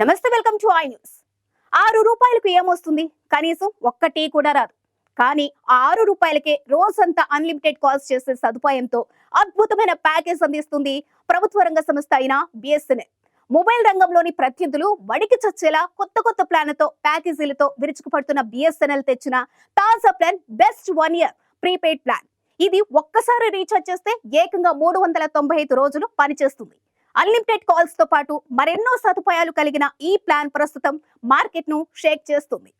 నమస్తే welcome to I news. ఆరు రూపాయలకు ఏమొస్తుంది? కనీసం ఒక్క టీ కూడా రాదు. కానీ ఆరు రూపాయలకే రోజంతా అన్లిమిటెడ్ కాల్స్ చేసే సదుపాయంతో అద్భుతమైన ప్యాకేజ్ అందిస్తుంది ప్రభుత్వ రంగ సంస్థ అయిన బిఎస్ఎన్ఎల్ మొబైల్ రంగంలోని ప్రత్యర్థులు వడికి చచ్చేలా కొత్త కొత్త ప్లాన్లతో ప్యాకేజీలతో విరుచుకుపడుతున్న బిఎస్ఎన్ఎల్ తెచ్చిన తాజా plan best one year prepaid plan. ఇది ఒక్కసారి రీఛార్జ్ చేస్తే ఏకంగా మూడు వందల తొంభై ఐదు రోజులు పనిచేస్తుంది. అన్లిమిటెడ్ కాల్స్తో పాటు మరెన్నో సదుపాయాలు కలిగిన ఈ ప్లాన్ ప్రస్తుతం మార్కెట్ను షేక్ చేస్తుంది.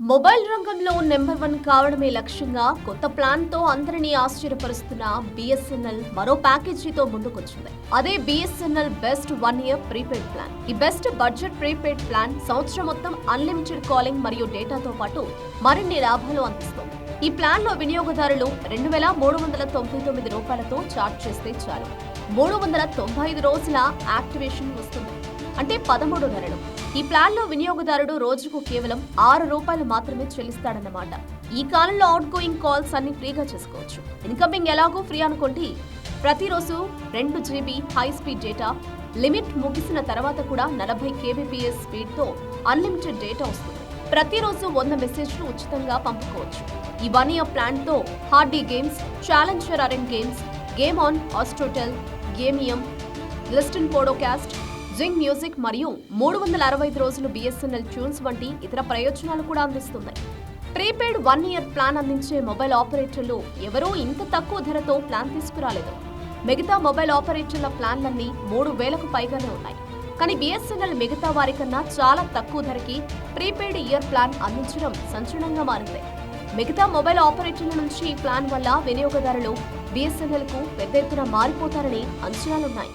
మొబైల్ రంగంలో నెంబర్ వన్ కావడమే లక్ష్యంగా కొత్త ప్లాన్తో అందరినీ ఆశ్చర్యపరుస్తున్న బిఎస్ఎన్ఎల్ మరో ప్యాకేజీతో ముందుకొచ్చింది. అదే BSNL best one year prepaid plan ఈ బెస్ట్ బడ్జెట్ ప్రీపెయిడ్ ప్లాన్ సంవత్సరం మొత్తం అన్లిమిటెడ్ కాలింగ్ మరియు డేటాతో పాటు మరిన్ని లాభాలు అందిస్తుంది. ఈ ప్లాన్లో వినియోగదారులు రెండు వేల మూడు వందల తొంభై తొమ్మిది రూపాయలతో చార్జ్ చేస్తే చాలు. మూడు వందల తొంభై ఐదు రోజుల యాక్టివేషన్ వస్తుంది. అంటే పదమూడు నెలలు. ఈ ప్లాన్లో వినియోగదారుడు రోజుకు కేవలం ఆరు రూపాయలు మాత్రమే చెల్లిస్తాడన్నమాట. ఈ కాలంలో అవుట్ గోయింగ్ కాల్స్ అన్ని ఫ్రీగా చేసుకోవచ్చు. ఇన్కమింగ్ ఎలాగో ఫ్రీ అనుకోండి. ప్రతిరోజు రెండు GB high speed data limit ముగిసిన తర్వాత కూడా నలభై కేబీపీఎస్ స్పీడ్తో అన్లిమిటెడ్ డేటా వస్తుంది. ప్రతిరోజు వంద మెసేజ్లు ఉచితంగా పంపుకోవచ్చు. ఈ వన్ ఇయర్ ప్లాన్తో Hardy games challenger arena games game on Astrotell Gameium listen podcast Zing music మరియు మూడు వందల అరవై ఐదు రోజులు బిఎస్ఎన్ఎల్ ట్యూన్స్ వంటి ఇతర ప్రయోజనాలు కూడా అందిస్తుంది ప్రీపెయిడ్ వన్ ఇయర్ ప్లాన్ అందించే మొబైల్ ఆపరేటర్లు ఎవరూ ఇంత తక్కువ ధరతో ప్లాన్ తీసుకురాలేదు. మిగతా మొబైల్ ఆపరేటర్ల ప్లాన్లన్నీ మూడు వేలకు పైగానే ఉన్నాయి. కానీ బిఎస్ఎన్ఎల్ మిగతా వారికన్నా చాలా తక్కువ ధరకి ప్రీపెయిడ్ ఇయర్ ప్లాన్ అందించడం సంచలనంగా మారింది. మిగతా మొబైల్ ఆపరేటర్ల నుంచి ఈ ప్లాన్ వల్ల వినియోగదారులు బీఎస్ఎన్ఎల్కు పెద్ద ఎత్తున మారిపోతారని అంచనాలున్నాయి.